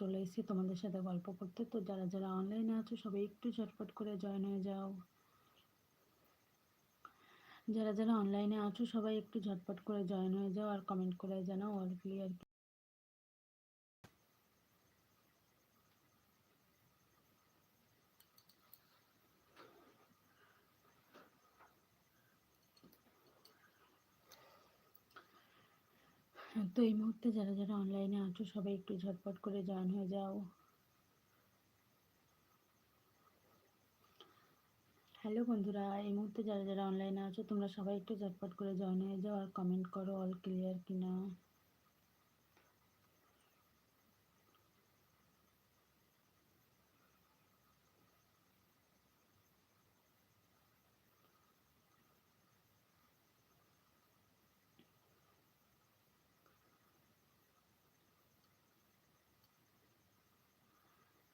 চলে এসেছি তোমাদের সাথে গল্প করতে। তো যারা যারা অনলাইনে আছো, সবাই একটু ঝটপট করে জয়েন হয়ে যাও। যারা যারা অনলাইনে আছো, সবাই একটু ঝটপট করে জয়েন হয়ে যাও আর কমেন্ট করে জানাও অল ক্লিয়ার তো এই মুহূর্তে যারা যারা অনলাইনে আছো, সবাই একটু ঝটপট করে জয়েন হয়ে যাও। হ্যালো বন্ধুরা, এই মুহূর্তে যারা যারা অনলাইনে আছো, তোমরা সবাই একটু ঝটপট করে জয়েন হয়ে যাও আর কমেন্ট করো অল ক্লিয়ার কিনা।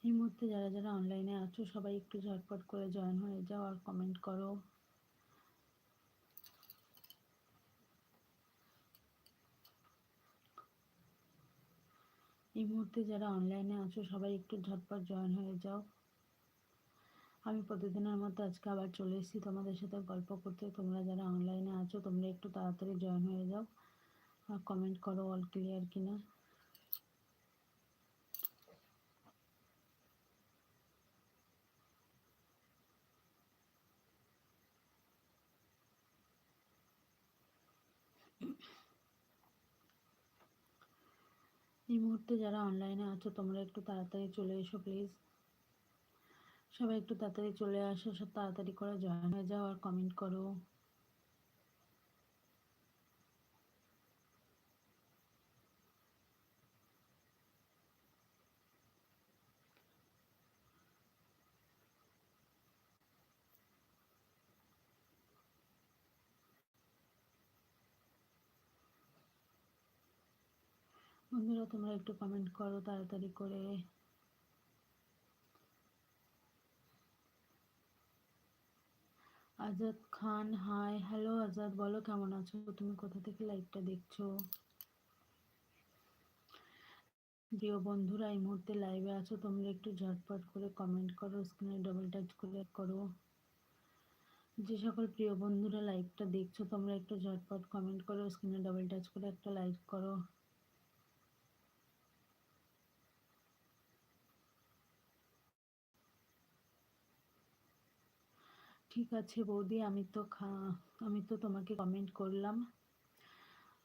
এই মুহূর্তে যারা যারা অনলাইনে আছো, সবাই একটু ঝটপট করে জয়েন হয়ে যাও আর কমেন্ট করো। এই মুহূর্তে যারা অনলাইনে আছো, সবাই একটু ঝটপট জয়েন হয়ে যাও। আমি প্রতিদিনের মতো আজকে আবার চলে এসেছি তোমাদের সাথে গল্প করতে। তোমরা যারা অনলাইনে আছো, তোমরা একটু তাড়াতাড়ি জয়েন হয়ে যাও। আর কমেন্ট করো অল ক্লিয়ার কিনা। এই মুহূর্তে যারা অনলাইনে আছো, তোমরা একটু তাড়াতাড়ি চলে এসো প্লিজ সবাই একটু তাড়াতাড়ি চলে আসো, সব তাড়াতাড়ি করে জয়েন হয়ে যাও আর কমেন্ট করো। বন্ধুরা, তোমরা একটু কমেন্ট করো তাড়াতাড়ি করে। আজাদ খান হাই হ্যালো আজাদ, বলো কেমন আছো? তুমি কোথা থেকে লাইভটা দেখছ? প্রিয় বন্ধুরা, এই মুহূর্তে লাইভে আছো, তোমরা একটু ঝটপট করে কমেন্ট করো স্ক্রিনে ডবল টাচ করে করো। যে সকল প্রিয় বন্ধুরা লাইভটা দেখছ, তোমরা একটু ঝটপট কমেন্ট করো স্ক্রিনে ডবল টাচ করে একটা লাইক করো। ঠিক আছে বৌদি, আমি তো আমি তো তোমাকে কমেন্ট করলাম।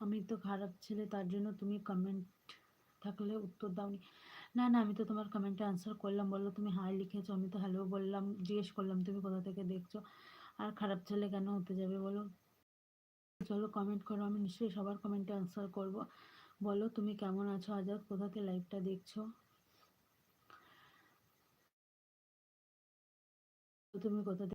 আমি তো খারাপ ছেলে, তার জন্য তুমি কমেন্ট থাকলে উত্তর দাওনি। না না, আমি তো তোমার কমেন্টে আনসার করলাম। বলল, তুমি হাই লিখেছো, আমি তো হ্যালো বললাম, জিজ্ঞেস করলাম, তুমি কোথা থেকে দেখছ? আর খারাপ ছেলে কেন হতে যাবে বলো? চলো কমেন্ট করো, আমি নিশ্চয়ই সবার কমেন্টে আনসার করব। বলো, তুমি কেমন আছো? আজাদ কোথাতে লাইভটা দেখছ? তুমি কোথা